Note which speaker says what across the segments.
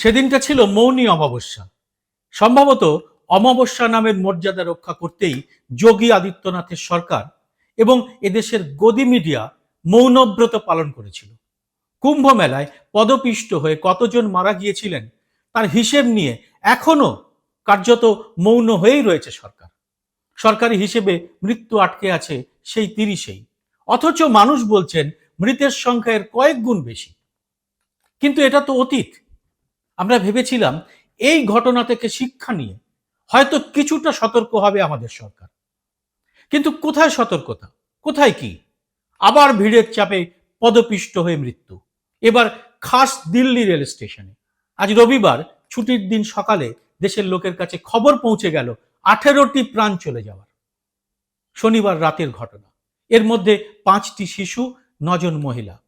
Speaker 1: সেদিনটা ছিল মৌনী অমাবস্যা। সম্ভবত অমাবস্যা নামের মর্যাদা রক্ষা করতেই যোগী আদিত্যনাথের সরকার এবং এদেশের গদি মিডিয়া মৌনব্রত পালন করেছিল। কুম্ভ মেলায় পদপিষ্ট হয়ে কতজন মারা গিয়েছিলেন তার হিসেব নিয়ে এখনও কার্যত মৌন হয়েই রয়েছে সরকার। সরকারি হিসেবে মৃত্যু আটকে আছে সেই তিরিশেই। অথচ মানুষ বলছেন মৃতের সংখ্যা এর কয়েক গুণ বেশি। কিন্তু এটা তো অতীত। আমরা ভেবেছিলাম এই ঘটনা থেকে শিক্ষা নিয়ে হয়তো কিছুটা সতর্ক হবে আমাদের সরকার। কিন্তু কোথায় সতর্কতা? কোথায় কি? আবার ভিড়ের চাপে পদপিষ্ট হয়ে মৃত্যু। এবার খাস দিল্লি রেল স্টেশনে। আজ রবিবার ছুটির দিন সকালে দেশের লোকের কাছে খবর পৌঁছে গেল আঠেরোটি প্রাণ চলে যাওয়ার। শনিবার রাতের ঘটনা। এর মধ্যে পাঁচটি শিশু, নজন মহিলা।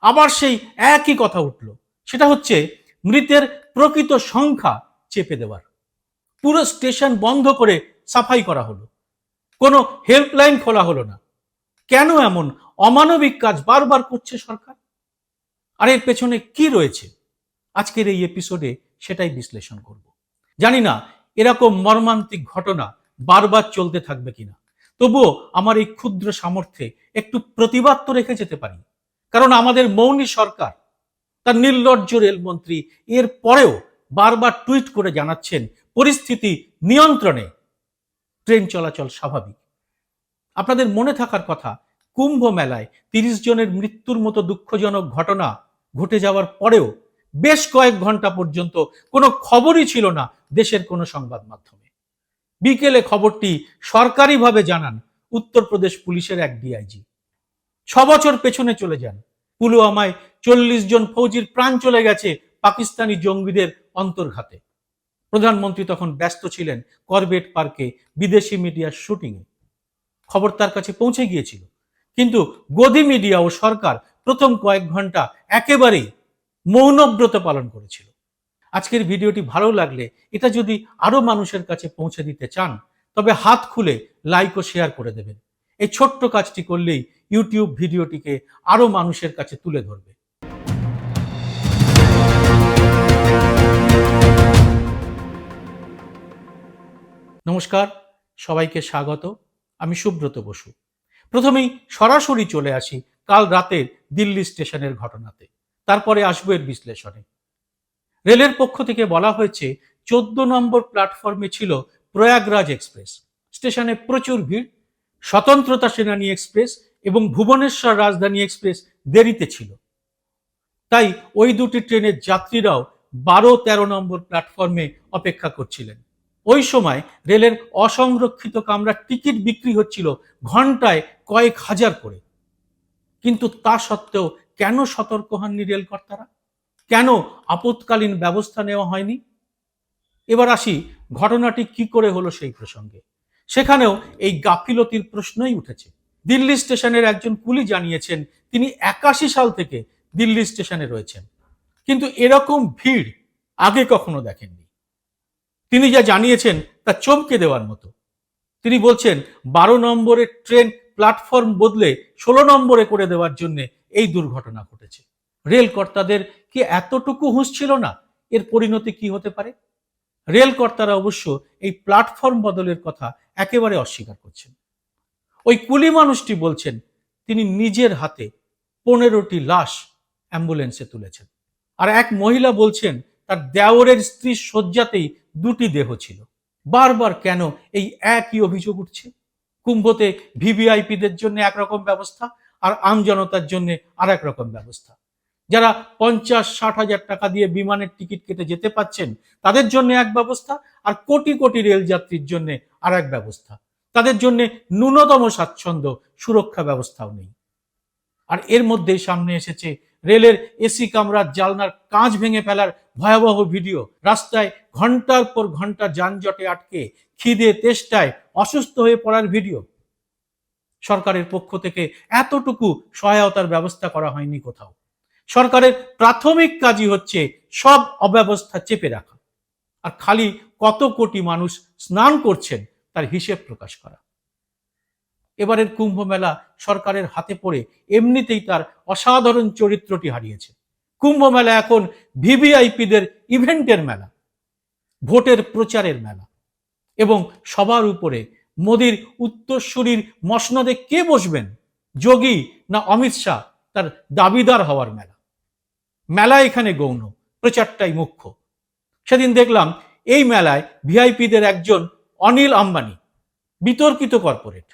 Speaker 1: আবার সেই একই কথা উঠল। সেটা হচ্ছে মৃতের প্রকৃত সংখ্যা চেপে দেওয়ার। পুরো স্টেশন বন্ধ করে সাফাই করা হলো। কোনো হেল্পলাইন খোলা হলো না। কেন এমন অমানবিক কাজ বারবার করছে সরকার? আর এর পেছনে কি রয়েছে? আজকের এই এপিসোডে সেটাই বিশ্লেষণ করব। জানি না এরকম মর্মান্তিক ঘটনা বারবার চলতে থাকবে কিনা। তবুও আমার এই ক্ষুদ্র সামর্থ্যে একটু প্রতিবাদ তো রেখে যেতে পারি। কারণ আমাদের মৌনী সরকার তার নির্লজ্জ রেলমন্ত্রী এর পরেও বারবার টুইট করে জানাচ্ছেন, পরিস্থিতি নিয়ন্ত্রণে। ট্রেন চলাচল স্বাভাবিক। আপনাদের মনে থাকার কথা, কুম্ভ মেলায় তিরিশ জনের মৃত্যুর মতো দুঃখজনক ঘটনা ঘটে যাওয়ার পরেও বেশ কয়েক ঘণ্টা পর্যন্ত কোনো খবরই ছিল না দেশের কোনো সংবাদ মাধ্যমে। বিকেলে খবরটি সরকারিভাবে জানান উত্তরপ্রদেশ পুলিশের এক ডিআইজি। ছ বছর পেছনে চলে যান। পুলওয়ামায় চল্লিশ জন ফৌজির প্রাণ চলে গেছে পাকিস্তানি জঙ্গিদের অন্তর্ঘাতে। প্রধানমন্ত্রী তখন ব্যস্ত ছিলেন করবেট পার্কে বিদেশি মিডিয়ার শুটিংয়ে। খবর তার কাছে পৌঁছে গিয়েছিল। কিন্তু গদি মিডিয়া ও সরকার প্রথম কয়েক ঘণ্টা একেবারেই মৌনব্রত পালন করেছিল। আজকের ভিডিওটি ভালো লাগলে এটা যদি আরও মানুষের কাছে পৌঁছে দিতে চান, তবে হাত খুলে লাইক ও শেয়ার করে দেবেন। এই ছোট্ট কাজটি করলেই ইউটিউব ভিডিওটিকে আরও মানুষের কাছে তুলে ধরবে। নমস্কার, সবাইকে স্বাগত। আমি সুব্রত বসু। প্রথমেই সরাসরি চলে আসি কাল রাতের দিল্লি স্টেশনের ঘটনাতে। তারপরে আসব এর বিশ্লেষণে। রেলের পক্ষ থেকে বলা হয়েছে, চোদ্দ নম্বর প্ল্যাটফর্মে ছিল প্রয়াগরাজ এক্সপ্রেস। স্টেশনে প্রচুর ভিড়, স্বতন্ত্রতা সেনানী এক্সপ্রেস এবং ভুবনেশ্বর রাজধানী এক্সপ্রেস দেরিতে ছিল। তাই ওই দুটি ট্রেনের যাত্রীরাও বারো তেরো নম্বর প্ল্যাটফর্মে অপেক্ষা করছিলেন। ওই সময় রেলের অসংরক্ষিত কামরার টিকিট বিক্রি হচ্ছিল ঘন্টায় কয়েক হাজার করে। কিন্তু তা সত্ত্বেও কেন সতর্ক হননি রেল কর্তারা কেন আপৎকালীন ব্যবস্থা নেওয়া হয়নি? এবার আসি ঘটনাটি কি করে হলো সেই প্রসঙ্গে। সেখানেও এই গাফিলতির প্রশ্নই উঠেছে। দিল্লি স্টেশনের একজন কুলি জানিয়েছেন, তিনি একাশি সাল থেকে দিল্লি স্টেশনে রয়েছেন। কিন্তু এরকম ভিড় আগে কখনো দেখেননি। তিনি যা জানিয়েছেন তা চমকে দেওয়ার মতো। তিনি বলছেন, বারো নম্বরের ট্রেন প্ল্যাটফর্ম বদলে ষোলো নম্বরে করে দেওয়ার জন্য এই দুর্ঘটনা ঘটেছে। রেল কর্তাদের কি এতটুকু হুঁশ ছিল না? এর পরিণতি কি হতে পারে? রেল কর্তারা অবশ্য এই প্ল্যাটফর্ম বদলের কথা একেবারে অস্বীকার করছেন। ওই কুলি মানুষটি বলছেন, তিনি নিজের হাতে পনেরোটি লাশ অ্যাম্বুলেন্সে তুলেছেন। আর এক মহিলা বলছেন, তার দেওরের স্ত্রীর শয্যাতেই দুটি দেহ ছিল। বারবার কেন এই একই অভিযোগ উঠছে? কুম্ভতে ভিভিআইপিদের জন্য একরকম ব্যবস্থা আর আমজনতার জন্য আর এক রকম ব্যবস্থা। যারা পঞ্চাশ, ষাট হাজার টাকা দিয়ে বিমানের টিকিট কেটে যেতে পাচ্ছেন তাদের জন্য এক ব্যবস্থা আর কোটি কোটি রেল যাত্রীর জন্য আর এক ব্যবস্থা। তাদের জন্য ন্যূনতম স্বাচ্ছন্দ্য সুরক্ষা ব্যবস্থাও নেই। আর এর মধ্যেই সামনে এসেছে রেলের এসি কামরার জালনার কাঁচ ভেঙে ফেলার ভয়াবহ ভিডিও। রাস্তায় ঘণ্টার পর ঘণ্টা যানজটে আটকে খিদে তেষ্টায় অসুস্থ হয়ে পড়ার ভিডিও। সরকারের পক্ষ থেকে এতটুকু সহায়তার ব্যবস্থা করা হয়নি কোথাও। সরকারের প্রাথমিক কাজই হচ্ছে সব অব্যবস্থা চেপে রাখা। আর খালি কত কোটি মানুষ স্নান করছেন তার হিসেব প্রকাশ করা। এবারের কুম্ভ মেলা সরকারের হাতে পড়ে এমনিতেই তার অসাধারণ চরিত্রটি হারিয়েছে। কুম্ভ মেলা এখন ভিভিআইপিদের ইভেন্টের মেলা, ভোটের প্রচারের মেলা এবং সবার উপরে মোদির উত্তরসূরির মসনদে কে বসবেন, যোগী না অমিত শাহ, তার দাবিদার হওয়ার মেলা। মেলা এখানে গৌণ, প্রচারটাই মুখ্য। সেদিন দেখলাম এই মেলায় ভিআইপিদের একজন অনিল আম্বানি, বিতর্কিত কর্পোরেট।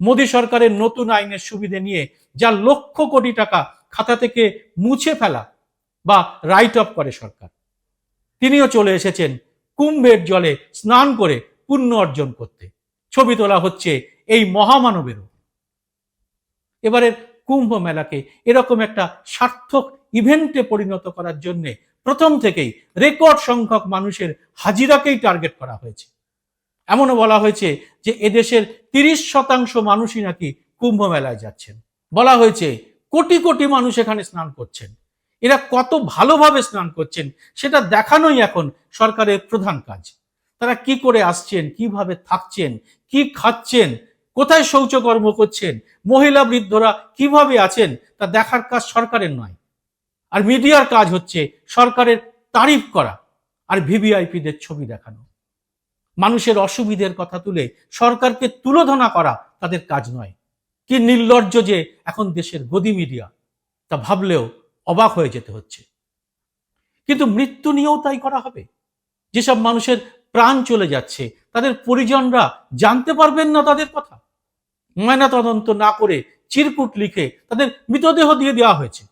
Speaker 1: মোদী সরকারের নতুন আইনের সুবিধে নিয়ে যা লক্ষ কোটি টাকা খাতা থেকে মুছে ফেলা বা রাইট অফ করে সরকার। তিনিও চলে এসেছেন কুম্ভের জলে স্নান করে পুণ্য অর্জন করতে। ছবি তোলা হচ্ছে এই মহামানবেরও। এবারের কুম্ভ মেলাকে এরকম একটা সার্থক ইভেন্টে পরিণত করার জন্যে প্রথম থেকেই রেকর্ড সংখ্যক মানুষের হাজিরাকেই টার্গেট করা হয়েছে। এমনও বলা হয়েছে যে এদেশের তিরিশ শতাংশ মানুষই নাকি কুম্ভ মেলায় যাচ্ছেন। বলা হয়েছে কোটি কোটি মানুষ এখানে স্নান করছেন। এরা কত ভালোভাবে স্নান করছেন সেটা দেখানোই এখন সরকারের প্রধান কাজ। তারা কি করে আসছেন, কীভাবে থাকছেন, কি খাচ্ছেন, কোথায় শৌচকর্ম করছেন, মহিলা বৃদ্ধরা কীভাবে আছেন তা দেখার কাজ সরকারের নয়। আর মিডিয়ার কাজ হচ্ছে সরকারের তারিফ করা আর ভিভিআইপিদের ছবি দেখানো। মানুষের অসুবিধের কথা তুলে সরকারকে তুলোধনা করা তাদের কাজ নয়। কি নির্লজ্জ যে এখন দেশের গদি মিডিয়া তা ভাবলেও অবাক হয়ে যেতে হচ্ছে। কিন্তু মৃত্যু নিয়েও তাই করা হবে। যেসব মানুষের প্রাণ চলে যাচ্ছে, তাদের পরিজনরা জানতে পারবেন না তাদের কথা। ময়না তদন্ত না করে চিরকুট লিখে তাদের মৃতদেহ দিয়ে দেওয়া হয়েছে।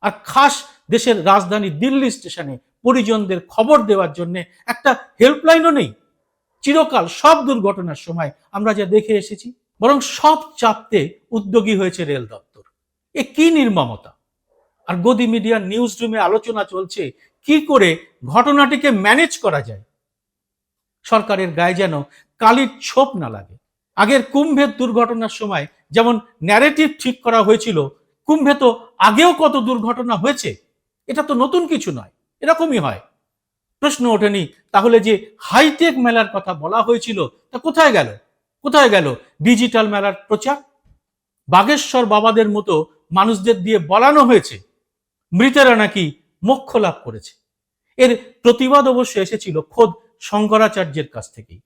Speaker 1: আর খাস দেশের রাজধানী দিল্লি স্টেশনে পরিজনদের খবর দেওয়ার জন্য একটা হেল্পলাইনও নেই। চিরকাল সব দুর্ঘটনার সময় আমরা যা দেখে এসেছি, বরং সব চাপতে উদ্যোগী হয়েছে রেল দপ্তর। এ কি নির্মমতা? আর গদি মিডিয়ার নিউজ রুমে আলোচনা চলছে, কি করে ঘটনাটিকে ম্যানেজ করা যায়? সরকারের গায়ে যেন কালির ছোপ না লাগে। আগের কুম্ভের দুর্ঘটনার সময় যেমন ন্যারেটিভ ঠিক করা হয়েছিল, কুম্ভে তো আগেও কত দুর্ঘটনা হয়েছে? এটা তো নতুন কিছু নয়, এরকমই হয়। প্রশ্ন ওঠেনি। তাহলে যে হাইটেক মেলার কথা বলা হয়েছিল, তা কোথায় গেল? কোথায় গেল ডিজিটাল মেলার প্রচার? বাগেশ্বর বাবাদের মতো মানুষদের দিয়ে বলানো হয়েছে, মৃতেরা নাকি মোক্ষ লাভ করেছে। এর প্রতিবাদ অবশ্য এসেছিল খোদ শঙ্করাচার্যের কাছ থেকেই।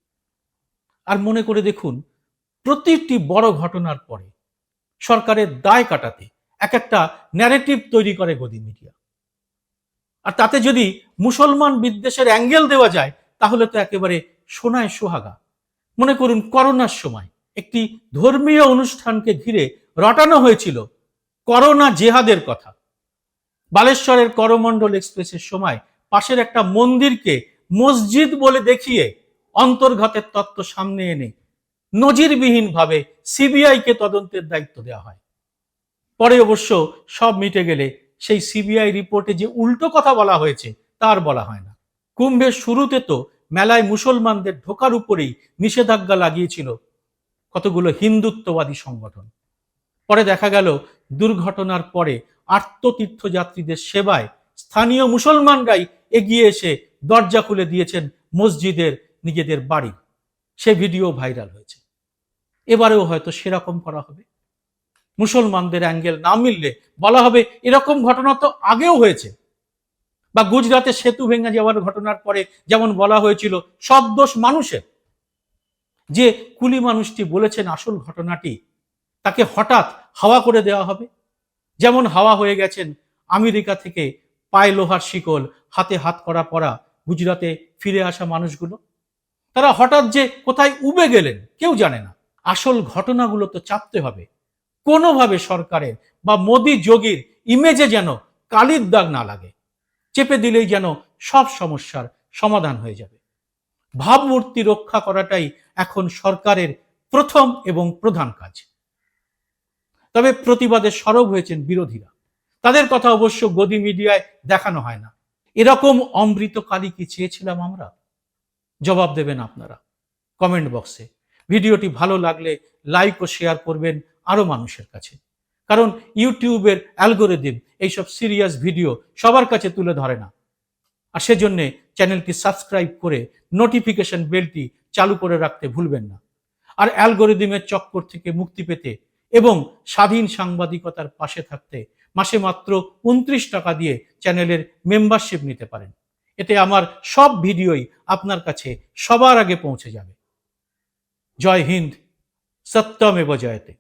Speaker 1: আর মনে করে দেখুন, প্রতিটি বড় ঘটনার পরে সরকারের দায় কাটাতে এক একটা ন্যারেটিভ তৈরি করে গদি মিডিয়া। আর তাতে যদি মুসলমান বিদ্বেষের অ্যাঙ্গেল দেওয়া যায়, তাহলে তো একেবারে সোনায় সোহাগা। মনে করুন, করোনার সময় একটি ধর্মীয় অনুষ্ঠানকে ঘিরে রটানো হয়েছিল করোনা জেহাদের কথা। বালেশ্বরের করমণ্ডল এক্সপ্রেসের সময় পাশের একটা মন্দিরকে মসজিদ বলে দেখিয়ে অন্তর্ঘাতের তত্ত্ব সামনে এনে নজিরবিহীনভাবে সিবিআইকে তদন্তের দায়িত্ব দেওয়া হয়। পরে অবশ্য সব মিটে গেলে সেই সিবিআই রিপোর্টে যে উল্টো কথা বলা হয়েছে, তার বলা হয় না। কুম্ভের শুরুতে তো মেলায় মুসলমানদের ঢোকার উপরেই নিষেধাজ্ঞা লাগিয়েছিল কতগুলো হিন্দুত্ববাদী সংগঠন। পরে দেখা গেল দুর্ঘটনার পরে আত্মতীর্থযাত্রীদের সেবায় স্থানীয় মুসলমানরাই এগিয়ে এসে দরজা খুলে দিয়েছেন মসজিদের নিজেদের বাড়ি। সে ভিডিও ভাইরাল হয়েছে। এবারেও হয়তো সেরকম করা হবে। মুসলমানদের অ্যাঙ্গেল না মিললে বলা হবে এরকম ঘটনা তো আগেও হয়েছে। বা গুজরাতে সেতু ভেঙে যাওয়ার ঘটনার পরে যেমন বলা হয়েছিল, সব দোষ মানুষের। যে কুলি মানুষটি বলেছেন আসল ঘটনাটি, তাকে হঠাৎ হাওয়া করে দেওয়া হবে। যেমন হাওয়া হয়ে গেছেন আমেরিকা থেকে পায়ে লোহার শিকল, হাতে হাত করা পরা গুজরাতে ফিরে আসা মানুষগুলো। তারা হঠাৎ যে কোথায় উবে গেলেন, কেউ জানে না। আসল ঘটনাগুলো তো চাপতে হবে। কোনোভাবে সরকারের বা মোদি যোগীর ইমেজে যেন কালির দাগ না লাগে। চেপে দিলেই যেন সব সমস্যার সমাধান হয়ে যাবে। ভাবমূর্তি রক্ষা করাটাই এখন সরকারের প্রথম এবং প্রধান কাজ। তবে প্রতিবাদে সরব হয়েছেন বিরোধীরা। তাদের কথা অবশ্য গদি মিডিয়ায় দেখানো হয় না। এরকম অমৃত কালী কি চেয়েছিলাম আমরা? জবাব দেবেন আপনারা। কমেন্ট বক্সে। ভিডিওটি ভালো লাগলে লাইক ও শেয়ার করবেন। আরও মানুষের কাছে। কারণ ইউটিউবের অ্যালগোরিদিম এইসব সিরিয়াস ভিডিও সবার কাছে তুলে ধরে না। আর সেজন্যে চ্যানেলটি সাবস্ক্রাইব করে নোটিফিকেশন বেলটি চালু করে রাখতে ভুলবেন না। আর অ্যালগোরিদিমের চক্কর থেকে মুক্তি পেতে এবং স্বাধীন সাংবাদিকতার পাশে থাকতে মাসে মাত্র উনত্রিশ টাকা দিয়ে চ্যানেলের মেম্বারশিপ নিতে পারেন। এতে আমার সব ভিডিওই আপনার কাছে সবার আগে পৌঁছে যাবে। জয় হিন্দ সত্যমেব জয়তে